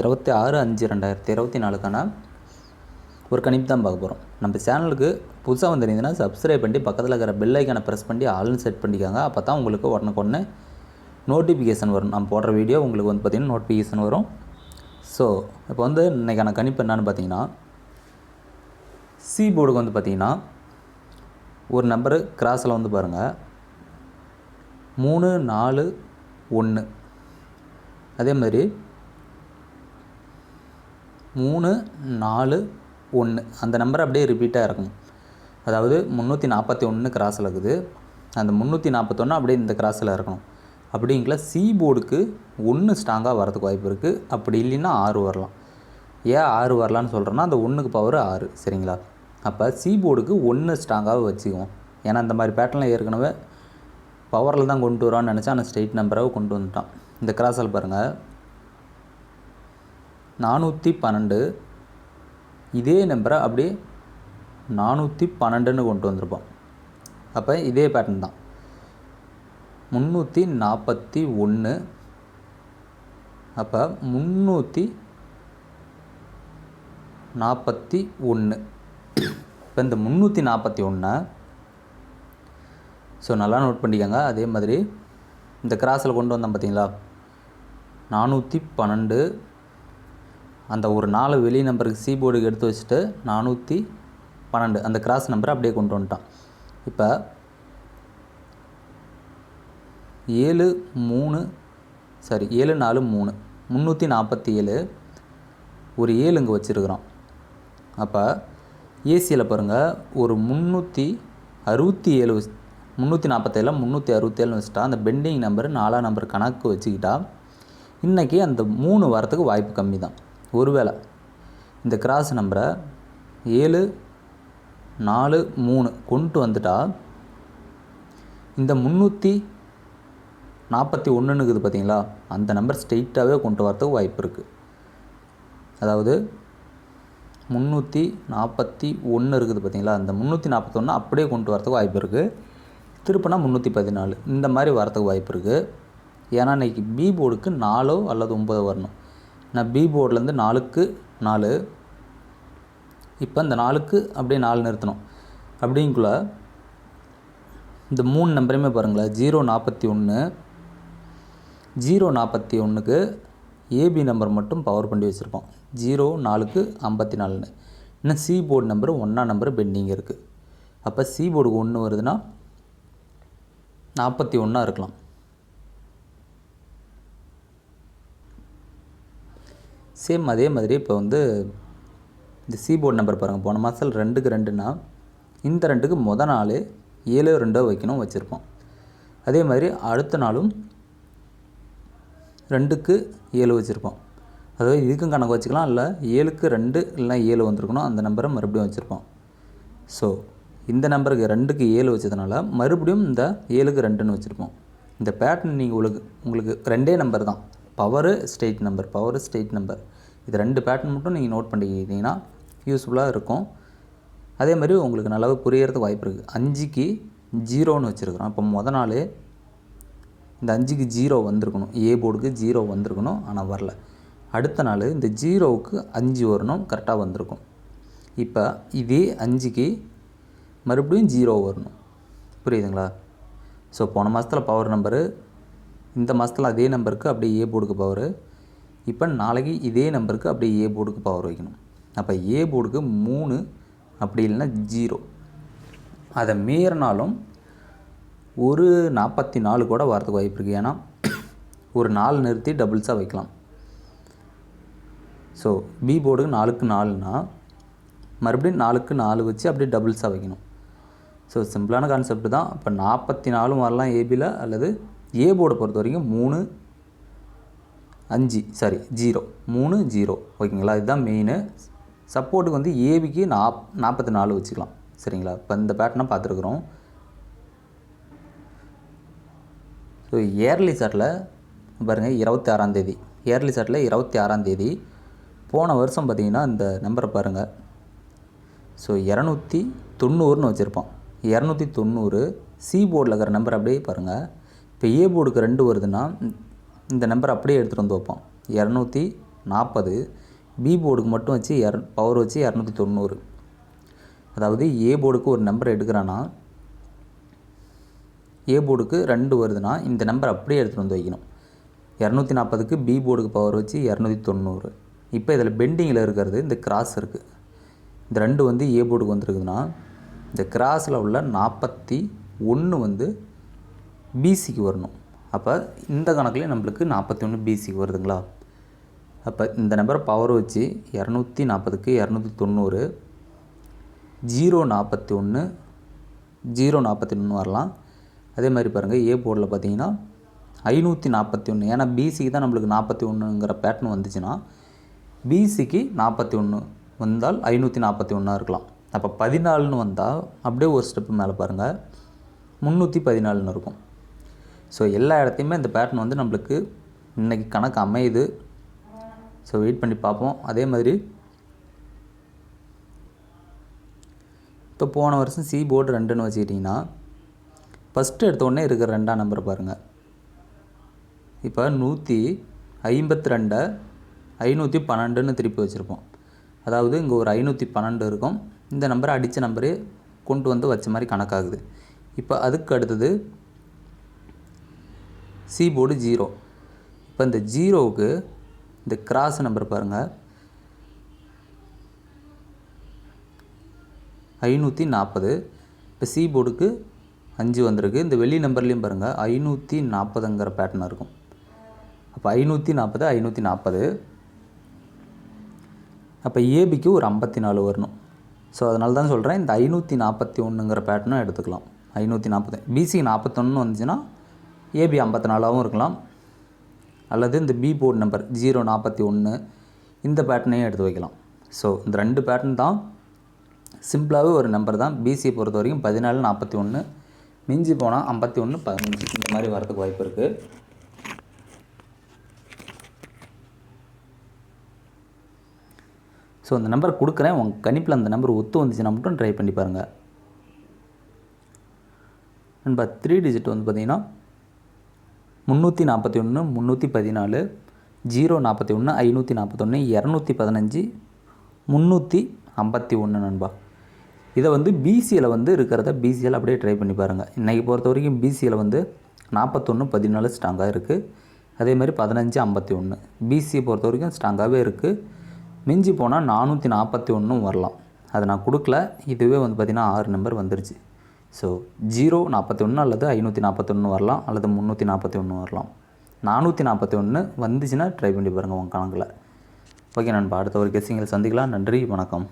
இருபத்தி ஆறு அஞ்சு ரெண்டாயிரத்தி இருபத்தி நாலுக்கான ஒரு கணிப்பு தான் பார்க்க போகிறோம் நம்ம சேனலுக்கு புதுசாக வந்துருந்தீங்கன்னா சப்ஸ்கிரைப் பண்ணி பக்கத்தில் இருக்கிற பெல் ஐக்கானை ப்ரெஸ் பண்ணி ஆல்னு செட் பண்ணிக்காங்க. அப்போ தான் உங்களுக்கு உடனுக்குடனே நோட்டிஃபிகேஷன் வரும். நம்ம போடுற வீடியோ உங்களுக்கு வந்து பார்த்திங்கன்னா நோட்டிஃபிகேஷன் வரும். ஸோ இப்போ வந்து இன்றைக்கான கணிப்பு என்னன்னு பார்த்தீங்கன்னா சி போர்டுக்கு வந்து பார்த்தீங்கன்னா ஒரு நம்பரு கிராஸில் வந்து பாருங்கள் மூணு நாலு ஒன்று அதே மாதிரி மூணு நாலு ஒன்று அந்த நம்பர் அப்படியே ரிப்பீட்டாக இருக்கணும் அதாவது முந்நூற்றி நாற்பத்தி ஒன்று கிராஸில் இருக்குது. அந்த முந்நூற்றி நாற்பத்தொன்று அப்படியே இந்த கிராஸில் இருக்கணும். அப்படிங்களா சி போர்டுக்கு ஒன்று ஸ்ட்ராங்காக வரதுக்கு வாய்ப்பு இருக்குது அப்படி இல்லைன்னா ஆறு வரலாம். ஏன் ஆறு வரலான்னு சொல்கிறேன்னா அந்த ஒன்றுக்கு பவர் ஆறு சரிங்களா? அப்போ சி போர்டுக்கு ஒன்று ஸ்ட்ராங்காக வச்சுக்குவோம். ஏன்னா இந்த மாதிரி பேட்டர்னில் ஏற்கனவே பவரில் தான் கொண்டு வரான்னு நினச்சா ஆனால் ஸ்ட்ரெயிட் நம்பராக கொண்டு வந்துட்டான். இந்த கிராஸில் பாருங்கள் நானூற்றி பன்னெண்டு. இதே நம்பரை அப்படியே நானூற்றி பன்னெண்டுன்னு கொண்டு வந்திருப்போம். அப்போ இதே பேட்டர்ன் தான். முந்நூற்றி நாற்பத்தி ஒன்று அப்போ முந்நூற்றி நாற்பத்தி ஒன்று இப்போ இந்த முந்நூற்றி நாற்பத்தி ஒன்று ஸோ நல்லா நோட் பண்ணிக்கோங்க. அதே மாதிரி இந்த கிராஸில் கொண்டு வந்தோம் பார்த்தீங்களா நானூற்றி பன்னெண்டு. அந்த ஒரு நாலு வெளி நம்பருக்கு சி போர்டுக்கு எடுத்து வச்சுட்டு நானூற்றி பன்னெண்டு அந்த கிராஸ் நம்பரை அப்படியே கொண்டு வந்துட்டான். இப்போ ஏழு மூணு சாரி ஏழு நாலு மூணு முந்நூற்றி நாற்பத்தி ஏழு ஒரு ஏழு இங்கே வச்சுருக்குறோம் அப்போ ஏசியில் பாருங்கள் ஒரு முந்நூற்றி அறுபத்தி ஏழு முந்நூற்றி நாற்பத்தேழில் முந்நூற்றி அறுபத்தேழு வச்சுட்டா அந்த பெண்டிங் நம்பர் நாலாம் நம்பர் கணக்கு வச்சுக்கிட்டா இன்றைக்கி அந்த மூணு வரத்துக்கு வாய்ப்பு கம்மி தான் ஒருவேளை இந்த கிராஸ் நம்பரை ஏழு நாலு மூணு கொண்டு வந்துட்டா இந்த முந்நூற்றி நாற்பத்தி ஒன்றுன்னு இருக்குது பார்த்தீங்களா? அந்த நம்பர் ஸ்ட்ரெயிட்டாகவே கொண்டு வரதுக்கு வாய்ப்பு இருக்குது அதாவது முந்நூற்றி நாற்பத்தி ஒன்று இருக்குது பார்த்தீங்களா? அந்த முந்நூற்றி நாற்பத்தொன்று அப்படியே கொண்டு வரதுக்கு வாய்ப்பு இருக்குது திருப்பினா முந்நூற்றி பதினாலு. இந்த மாதிரி வரத்துக்கு வாய்ப்பு இருக்குது ஏன்னா இன்றைக்கி பி போர்டுக்கு நாலோ அல்லது ஒம்பதோ வரணும். நான் பி போர்ட்லேருந்து நாலுக்கு நாலு. இப்போ இந்த நாலுக்கு அப்படியே நாலு நிறுத்தணும். அப்படிங்குள்ள இந்த மூணு நம்பரையுமே பாருங்களேன். ஜீரோ நாற்பத்தி ஒன்று ஜீரோ நாற்பத்தி ஒன்றுக்கு ஏபி நம்பர் மட்டும் பவர் பண்ணி வச்சுருப்போம் ஜீரோ நாலுக்கு ஐம்பத்தி நாலுன்னு. இன்னும் சி போர்டு நம்பர் ஒன்றா நம்பர் பெண்டிங் இருக்குது அப்போ சி போர்டுக்கு ஒன்று வருதுன்னா நாற்பத்தி ஒன்றா இருக்கலாம். சேம் அதே மாதிரி இப்போ வந்து இந்த சி போர்டு நம்பர் பாருங்கள் போன மாதம் ரெண்டுக்கு ரெண்டுன்னா இந்த ரெண்டுக்கு முத நாள் ஏழு ரெண்டோ வைக்கணும் வச்சுருப்போம். அதே மாதிரி அடுத்த நாளும் ரெண்டுக்கு ஏழு வச்சுருப்போம். அதாவது இதுக்கும் கணக்கு வச்சுக்கலாம். இல்லை ஏழுக்கு ரெண்டு இல்லைனா ஏழு வந்திருக்கணும். அந்த நம்பரை மறுபடியும் வச்சுருப்போம். ஸோ இந்த நம்பருக்கு ரெண்டுக்கு ஏழு வச்சதுனால மறுபடியும் இந்த ஏழுக்கு ரெண்டுன்னு வச்சுருப்போம். இந்த பேட்டர்ன் நீங்கள் உங்களுக்கு உங்களுக்கு ரெண்டே நம்பர் தான். Power state number power state number இது ரெண்டு பேட்டர்ன் மட்டும் நீங்கள் நோட் பண்ணிக்கிட்டீங்கன்னா யூஸ்ஃபுல்லாக இருக்கும். அதே மாதிரி உங்களுக்கு நல்லாவே புரியறதுக்கு வாய்ப்பு இருக்குது அஞ்சுக்கு ஜீரோன்னு வச்சுருக்குறோம். இப்போ முத நாள் இந்த அஞ்சுக்கு ஜீரோ வந்திருக்கணும். ஏ போர்டுக்கு ஜீரோ வந்திருக்கணும். ஆனால் வரல. அடுத்த நாள் இந்த ஜீரோவுக்கு அஞ்சு வரணும். கரெக்டாக வந்திருக்கும். இப்போ இதே அஞ்சுக்கு மறுபடியும் ஜீரோ வரணும். புரியுதுங்களா? ஸோ போன மாதத்தில் பவர் நம்பரு இந்த மாதத்தில் அதே நம்பருக்கு அப்படியே ஏ போர்டுக்கு பவர் இப்போ நாளைக்கு இதே நம்பருக்கு அப்படியே ஏ போர்டுக்கு பவர் வைக்கணும். அப்போ ஏ போர்டுக்கு மூணு அப்படி இல்லைன்னா ஜீரோ அதை மீறினாலும் ஒரு நாற்பத்தி நாலு கூட வரதுக்கு வாய்ப்பு இருக்குது ஏன்னா ஒரு நாலு நிறுத்தி டபுள்ஸாக வைக்கலாம். ஸோ பி போர்டுக்கு நாலுக்கு நாலுனா மறுபடியும் நாலுக்கு நாலு வச்சு அப்படியே டபுள்ஸாக வைக்கணும். ஸோ சிம்பிளான கான்செப்ட் தான். இப்போ நாற்பத்தி நாலும் வரலாம் ஏபியில் அல்லது ஏ போர்டை பொறுத்த வரைக்கும் மூணு அஞ்சு சாரி ஜீரோ மூணு ஜீரோ ஓகேங்களா? இதுதான் மெயினு சப்போர்ட்டுக்கு வந்து ஏபிக்கு நாப் நாற்பத்தி நாலு வச்சுக்கலாம். சரிங்களா? இப்போ இந்த பேட்டர்னாக பார்த்துருக்குறோம். ஸோ இயர்லி சாட்டில் பாருங்கள் இருபத்தி ஆறாம் தேதி. இயர்லி சாட்டில் இருபத்தி ஆறாம் தேதி. போன வருஷம் பார்த்தீங்கன்னா இந்த நம்பரை பாருங்கள் ஸோ இரநூத்தி தொண்ணூறுன்னு வச்சுருப்போம். இரநூத்தி தொண்ணூறு. சி போர்டில் இருக்கிற நம்பர் அப்படியே பாருங்கள் இப்போ ஏ போர்டுக்கு ரெண்டு வருதுன்னா இந்த நம்பர் அப்படியே எடுத்துகிட்டு வந்து வைப்போம். இரநூத்தி நாற்பது. பி போர்டுக்கு மட்டும் வச்சு இர பவர் வச்சு இரநூத்தி தொண்ணூறு. அதாவது ஏ போர்டுக்கு ஒரு நம்பர் எடுக்கிறான்னா ஏ போர்டுக்கு ரெண்டு வருதுன்னா இந்த நம்பர் அப்படியே எடுத்துகிட்டு வந்து வைக்கணும். இரநூத்தி நாற்பதுக்கு பி போர்டுக்கு பவர் வச்சு இரநூத்தி தொண்ணூறு. இப்போ இதில் பெண்டிங்கில் இருக்கிறது இந்த கிராஸ் இருக்குது இந்த ரெண்டு வந்து ஏ போர்டுக்கு வந்துருக்குதுன்னா இந்த கிராஸில் உள்ள நாற்பத்தி ஒன்று வந்து பிசிக்கு வரணும். அப்போ இந்த கணக்குலேயே நம்மளுக்கு நாற்பத்தி ஒன்று பிசிக்கு வருதுங்களா? அப்போ இந்த நம்பரை பவர் வச்சு இரநூத்தி நாற்பதுக்கு இரநூத்தி தொண்ணூறு ஜீரோ நாற்பத்தி ஒன்று ஜீரோ நாற்பத்தி ஒன்று வரலாம். அதே மாதிரி பாருங்கள் ஏ போர்டில் பார்த்தீங்கன்னா ஐநூற்றி நாற்பத்தி ஒன்று ஏன்னா பிசிக்கு தான் நம்மளுக்கு நாற்பத்தி ஒன்றுங்கிற பேட்டர்ன் வந்துச்சுன்னா பிசிக்கு நாற்பத்தி ஒன்று வந்தால் ஐநூற்றி நாற்பத்தி ஒன்றா இருக்கலாம். அப்போ பதினாலுன்னு வந்தால் அப்படியே ஒரு ஸ்டெப்பு மேலே பாருங்கள் முந்நூற்றி பதினாலுன்னு இருக்கும். ஸோ எல்லா இடத்தையுமே இந்த பேட்டர்ன் வந்து நம்மளுக்கு இன்றைக்கி கணக்கு அமையுது. ஸோ வெயிட் பண்ணி பார்ப்போம். அதே மாதிரி இப்போ போன வருஷம் சி போர்டு ரெண்டுன்னு வச்சுக்கிட்டிங்கன்னா ஃபஸ்ட்டு எடுத்தோடனே இருக்கிற ரெண்டாம் நம்பர் பாருங்கள் இப்போ நூற்றி ஐம்பத்தி ரெண்டை ஐநூற்றி பன்னெண்டுன்னு திருப்பி வச்சுருப்போம். அதாவது இங்கே ஒரு ஐநூற்றி பன்னெண்டு இருக்கும். இந்த நம்பரை அடித்த நம்பரே கொண்டு வந்து வச்ச மாதிரி கணக்காகுது. இப்போ அதுக்கு அடுத்தது சி போர்டு ஜீரோ இப்போ இந்த ஜீரோவுக்கு இந்த கிராஸ் நம்பர் பாருங்கள் ஐநூற்றி நாற்பது இப்போ சி போர்டுக்கு அஞ்சு வந்திருக்கு. இந்த வெளி நம்பர்லேயும் பாருங்கள் ஐநூற்றி நாற்பதுங்கிற பேட்டர்ன் இருக்கும். அப்போ ஐநூற்றி நாற்பது ஐநூற்றி நாற்பது அப்போ ஏபிக்கு ஒரு ஐம்பத்தி நாலு வரணும். ஸோ அதனால தான் சொல்கிறேன் இந்த ஐநூற்றி நாற்பத்தி ஒன்றுங்கிற பேட்டர்னும் எடுத்துக்கலாம். ஐநூற்றி நாற்பது பிசி நாற்பத்தொன்று வந்துச்சுன்னா ஏபி ஐம்பத்தி நாலாகவும் இருக்கலாம். அல்லது இந்த பி போர்டு நம்பர் ஜீரோ நாற்பத்தி ஒன்று இந்த பேட்டர்னையும் எடுத்து வைக்கலாம். ஸோ இந்த ரெண்டு பேட்டர்ன் தான் சிம்பிளாகவே ஒரு நம்பர் தான். பிசியை பொறுத்த வரைக்கும் பதினாலு நாற்பத்தி ஒன்று மிஞ்சி போனால் ஐம்பத்தி ஒன்று பதினஞ்சு. இந்த மாதிரி வரதுக்கு வாய்ப்பு இருக்குது ஸோ அந்த நம்பர் கொடுக்குறேன். உங்கள் கணிப்பில் அந்த நம்பர் ஒத்து வந்துச்சுன்னா மட்டும் ட்ரை பண்ணி பாருங்கள் நண்பா த்ரீ டிஜிட் வந்து பார்த்தீங்கன்னா முந்நூற்றி நாற்பத்தி ஒன்று முந்நூற்றி பதினாலு ஜீரோ நாற்பத்தி ஒன்று ஐநூற்றி நாற்பத்தொன்று இரநூத்தி பதினஞ்சு முந்நூற்றி ஐம்பத்தி ஒன்று நண்பா. இதை வந்து பிசியில் வந்து இருக்கிறத பிசியில் அப்படியே ட்ரை பண்ணி பாருங்கள் இன்றைக்கி பொறுத்த வரைக்கும் பிசியில் வந்து நாற்பத்தொன்று பதினாலு ஸ்ட்ராங்காக இருக்குது அதே மாதிரி பதினஞ்சு ஐம்பத்தி ஒன்று. பிசியை பொறுத்த வரைக்கும் ஸ்ட்ராங்காகவே இருக்குது மிஞ்சி போனால் நானூற்றி நாற்பத்தி ஒன்றும் வரலாம். அதை நான் கொடுக்கல. இதுவே வந்து பார்த்திங்கன்னா ஆறு நம்பர் வந்துருச்சு. ஸோ ஜீரோ நாற்பத்தி ஒன்று அல்லது ஐநூற்றி நாற்பத்தொன்று வரலாம் அல்லது முந்நூற்றி நாற்பத்தி ஒன்று வரலாம். நானூற்றி நாற்பத்தி ஒன்று வந்துச்சுன்னா ட்ரை பண்ணி பாருங்கள் உங்கள் கணக்கில். ஓகே நண்பா அடுத்த ஒரு கெஸ்ஸிங்கில் சந்திக்கலாம். நன்றி வணக்கம்.